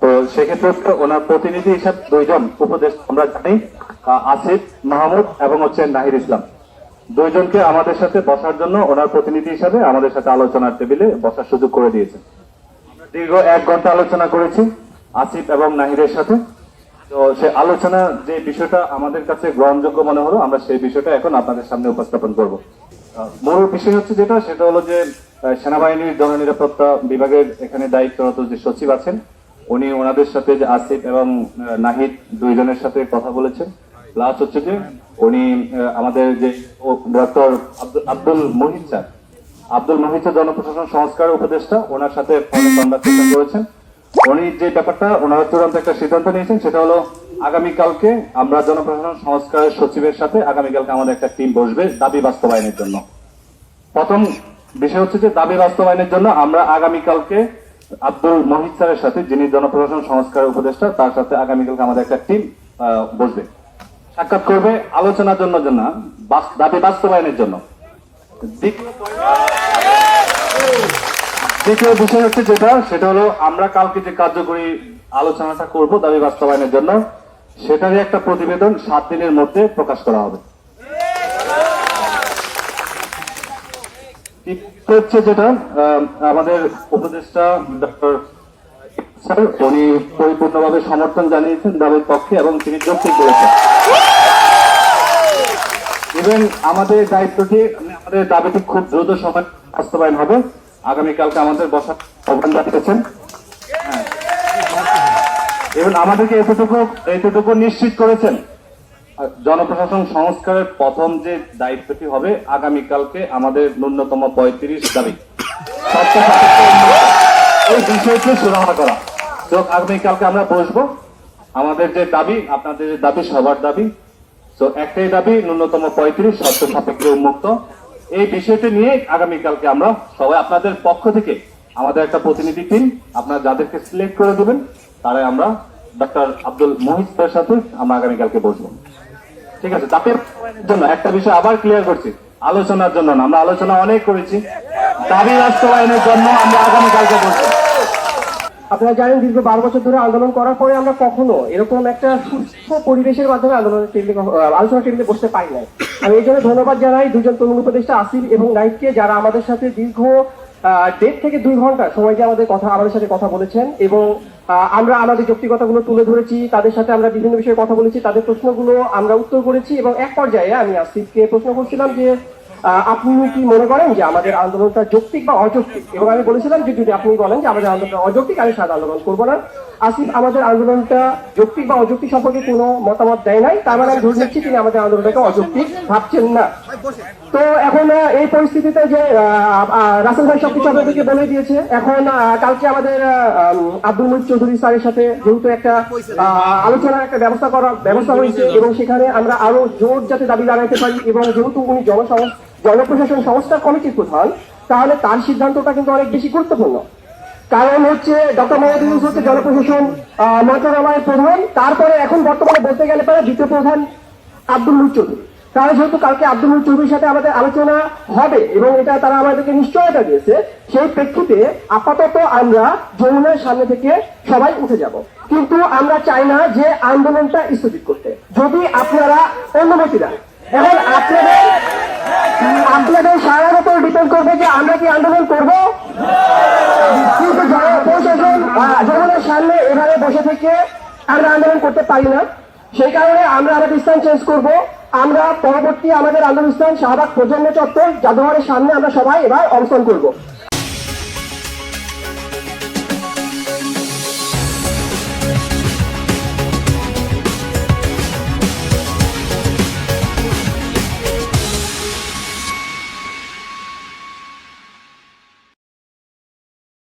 তো সেক্ষেত্রে ওনার প্রতিনিধি হিসাবে দুইজন উপদেশ আমরা জানি আসিফ মাহমুদ এবং হচ্ছে নাহির ইসলাম। দুইজনকে আমাদের সাথে বসার জন্য ওনার প্রতিনিধি হিসাবে আমাদের সাথে আলোচনার টেবিলে বসার সুযোগ করে দীর্ঘ এক ঘণ্টা আলোচনা করেছি আসিফ এবং নাহিরের সাথে। তো সে আলোচনা যে বিষয়টা আমাদের কাছে গ্রহণযোগ্য মনে হলো, আমরা সেই বিষয়টা এখন আপনাদের সামনে উপস্থাপন করব। মূল বিষয় হচ্ছে যেটা, সেটা হলো যে সেনাবাহিনীর জননিরাপত্তা বিভাগের এখানে দায়িত্বরত যে সচিব আছেন উনি ওনাদের সাথে যে আসিফ এবং নাহিদ দুইজনের সাথে কথা বলেছেন। প্লাস হচ্ছে যে উনি আমাদের যে ডক্টর আব্দুল মহিদ স্যার। আব্দুল মহিদ জনপ্রশাসন সংস্কার উপদেষ্টা, ওনার সাথে করেছেন। উনি যে ব্যাপারটা, ওনারা চূড়ান্ত একটা সিদ্ধান্ত নিয়েছেন, সেটা হলো আগামীকালকে আমরা জনপ্রশাসন সংস্কার সচিবের সাথে আগামীকালকে আমাদের একটা টিম বসবে দাবি বাস্তবায়নের জন্য। প্রথম বিষয় হচ্ছে যে দাবি বাস্তবায়নের জন্য আমরা আগামীকালকে আব্দুল মহিদ স্যারের সাথে, যিনি জনপ্রশাসন সংস্কার উপদেষ্টা, তার সাথে আগামীকালকে আমাদের একটা টিম বসবে। সাক্ষাৎ করবে আলোচনার জন্য জন্য দাবি বাস্তবায়নের জন্য। দ্বিতীয় বিষয় হচ্ছে যেটা, সেটা হলো আমরা কালকে যে কার্যকরী আলোচনাটা করব দাবি বাস্তবায়নের জন্য, সেটারই একটা প্রতিবেদন সাত দিনের মধ্যে প্রকাশ করা হবে। হচ্ছে যেটা আমাদের উপদেষ্টা ডক্টর স্যার, উনি পরিপূর্ণভাবে সমর্থন জানিয়েছেন দাবির পক্ষে এবং তিনি যৌক্তিক বলেছেন। ইভেন আমাদের দায়িত্বটি, আমাদের দাবিটি খুব দ্রুত সময় বাস্তবায়ন হবে। আগামীকালকে আমাদের বসার আহ্বান জানিয়েছেন। হ্যাঁ। এবং আমাদেরকে এতটুকু এতটুকু নিশ্চিত করেছেন জনপ্রশাসন সংস্কারের প্রথম যে দায়িত্বটি হবে, আগামীকালকে আমাদের ন্যূনতম পঁয়ত্রিশ সুরাহা করা। তো আগামীকালকে আমরা বসবো। আমাদের যে দাবি, আপনাদের যে দাবি, সবার দাবি। তো একটাই দাবি, ন্যূনতম পঁয়ত্রিশ শর্ত সাপেক্ষে উন্মুক্ত। এই বিষয়টি নিয়ে আগামীকালকে আমরা সবাই আপনাদের পক্ষ থেকে আমাদের একটা প্রতিনিধি টিম, আপনারা যাদেরকে সিলেক্ট করে দেবেন, তারাই আমরা ডক্টর আব্দুল মহিতের সাথে আমরা আগামীকালকে বসবো। ঠিক আছে তাদের জন্য একটা বিষয় আবার ক্লিয়ার করছি। আলোচনার জন্য আমরা আলোচনা অনেক করেছি। দাবি বাস্তবায়নের জন্য আমরা আগামীকালকে বসবো আপনারা জানেন দীর্ঘ বারো বছর ধরে আন্দোলন করার পরে আমরা কখনো এরকম একটা সুস্থ পরিবেশের মাধ্যমে আন্দোলনের টেবিলে আলোচনা টেবিলে বসতে পারি নাই। আমি এই জন্য ধন্যবাদ জানাই দুজন তরুণ উপদেষ্টা আসিফ এবং নাইককে যারা আমাদের সাথে দীর্ঘ দেড় থেকে দুই ঘণ্টা সময় দিয়ে আমাদের কথা আমাদের সাথে কথা বলেছেন এবং আমরা আমাদের যৌক্তিকতাগুলো তুলে ধরেছি, তাদের সাথে আমরা বিভিন্ন বিষয়ে কথা বলেছি, তাদের প্রশ্নগুলো আমরা উত্তর করেছি এবং এক পর্যায়ে আমি আসিফকে প্রশ্ন করছিলাম যে আপনি কি মনে করেন যে আমাদের আন্দোলনটা যৌক্তিক বা অযৌক্তিক? এবং আমি বলেছিলাম যে যদি আপনি বলেন যে আমাদের আন্দোলনটা অযৌক্তিক, আমি সাথে আন্দোলন করব না। আসিফ, আমাদের আন্দোলনটা যৌক্তিক বা অযৌক্তিক সম্পর্কে কোনো মতামত দেয় নাই, তার মানে আমি ধরে নিচ্ছি তিনি আমাদের আন্দোলনটাকে অযৌক্তিক ভাবছেন না। তো এখন এই পরিস্থিতিতে যে রাসেল ভাই সবকিছু আপনাদেরকে বলে দিয়েছে। এখন কালকে আমাদের আব্দুল মুহিত চৌধুরী স্যারের সাথে যেহেতু একটা আলোচনার একটা ব্যবস্থা করা, ব্যবস্থা হয়েছে এবং সেখানে আমরা আরও জোর যাতে দাবি জানাতে পারি এবং যেহেতু উনি জনসংস্থা জনপ্রশাসন সংস্থা কমিটির প্রধান, তাহলে তার সিদ্ধান্তটা কিন্তু অনেক বেশি গুরুত্বপূর্ণ। কারণ হচ্ছে ডক্টর মোহাম্মদ হচ্ছে জনপ্রশাসন মন্ত্রণালয়ের প্রধান, তারপরে এখন বর্তমানে বলতে গেলে পরে দ্বিতীয় প্রধান আব্দুল মুহিত চৌধুরী। তাহলে যেহেতু কালকে আব্দুল চৌধুরীর সাথে আমাদের আলোচনা হবে এবং এটা তারা আমাদেরকে নিশ্চয়তা দিয়েছে। সেই প্রেক্ষিতে আপাতত আমরা যমুনার সামনে থেকে সবাই উঠে যাব। কিন্তু আমরা চাই না যে আন্দোলনটা স্থগিত করতে। যদি আপনারা অনুমতি দেন। এখন আপনাদের আপনাদের সারার উপর ডিপেন্ড করবে যে আমরা কি আন্দোলন করব? কিন্তু জনপ্রশাসন জনগণের সামনে এভাবে বসে থেকে আমরা আন্দোলন করতে পারি না। সেই কারণে আমরা আমাদের স্থান চেঞ্জ করব। আমরা পরবর্তী আমাদের আন্দোলন স্থান শাহবাগ প্রজন্ম চত্বর, জাদুঘরের সামনে আমরা সবাই এবার অবস্থান করব।